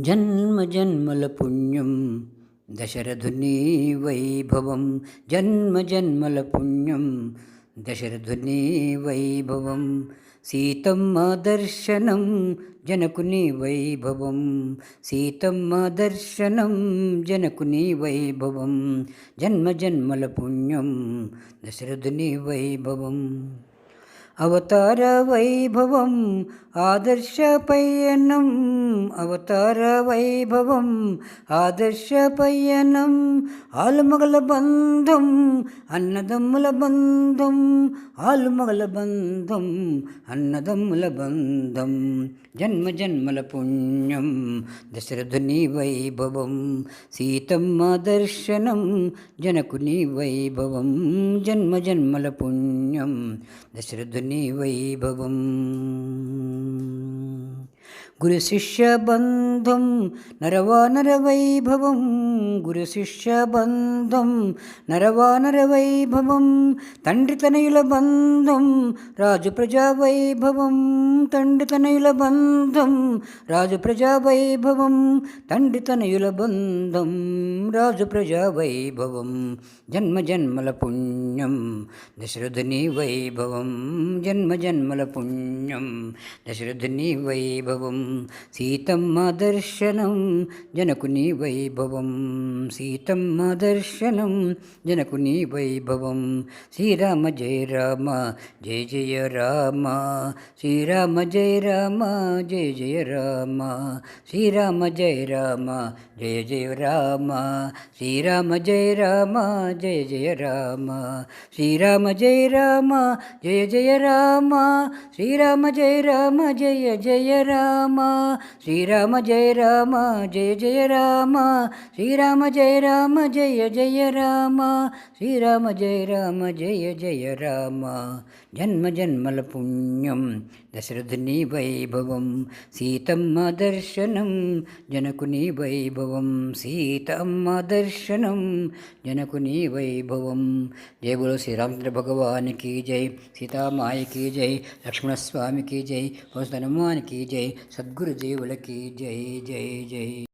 జన్మ జన్మల పుణ్యం దశరథుని వైభవం. జన్మ జన్మల పుణ్యం దశరథుని వైభవం. సీతమ్మ దర్శనం జనకుని వైభవం. సీతమ్మ దర్శనం జనకుని వైభవం. జన్మ జన్మల పుణ్యం దశరథుని వైభవం. അവതാര വൈഭവം ആദർശ പയ്യനം അവതാര വൈഭവം ആദർശ പയ്യനം ആലുമകള ബന്ധം അന്നതമ്മുല ബന്ധം ആലുമകള ബന്ധം അന്നതമ്മുല ബന്ധം ജന്മ ജന്മല പുണ്യം ദശരഥുനി വൈഭവം സീതമ്മ ദർശനം ജനകുനി വൈഭവം ജന്മ ജന്മല പുണ്യം ദശരഥുനി തന്നെ വൈഭവം गुरुशिष्यबन्धुं नरवानरवैभवं गुरुशिष्यबन्धुं नरवानरवैभवं तण्डितनयुलबन्धुं राजप्रजावैभवं तण्डितनयुलबन्धुं राजप्रजावैभवं तण्डितनयुलबन्धं राजप्रजावैभवं जन्मजन्मलपुण्यं दशरथनी वैभवं जन्मजन्मलपुण्यं వైభవం పుణ్యం దశరథుని వైభవం సీతమ్మ దర్శనం జనకుని వైభవం సీతమ్మ దర్శనం జనకుని వైభవం శ్రీరామ జయ రామ జయ జయ రామ శ్రీరామ జయ రామ జయ జయ రామ శ్రీరామ జయ రామ జయ జయ రామ శ్రీరామ జయ రామ జయ జయ రామ శ్రీరామ జయ రామ జయ జయ రామ శ్రీరామ జయ రామ జయ జయ రామ. శ్రీరామ జయ రామ జయ జయ రామ. శ్రీరామ జయ రామ జయ జయ రామ. శ్రీరామ జయ రామ జయ జయ రామ. జన్మ జన్మల పుణ్యం దశరథుని వైభవం. సీతమ్మ దర్శనం జనకుని వైభవం. సీతమ్మ దర్శనం జనకుని వైభవం. జయ బోలో శ్రీరామచంద్ర భగవానికి జై సీతామాయకి జై లక్ష్మణస్వామి स्वामी की जय और की जय सदगुरुदेवल की जय जय जय।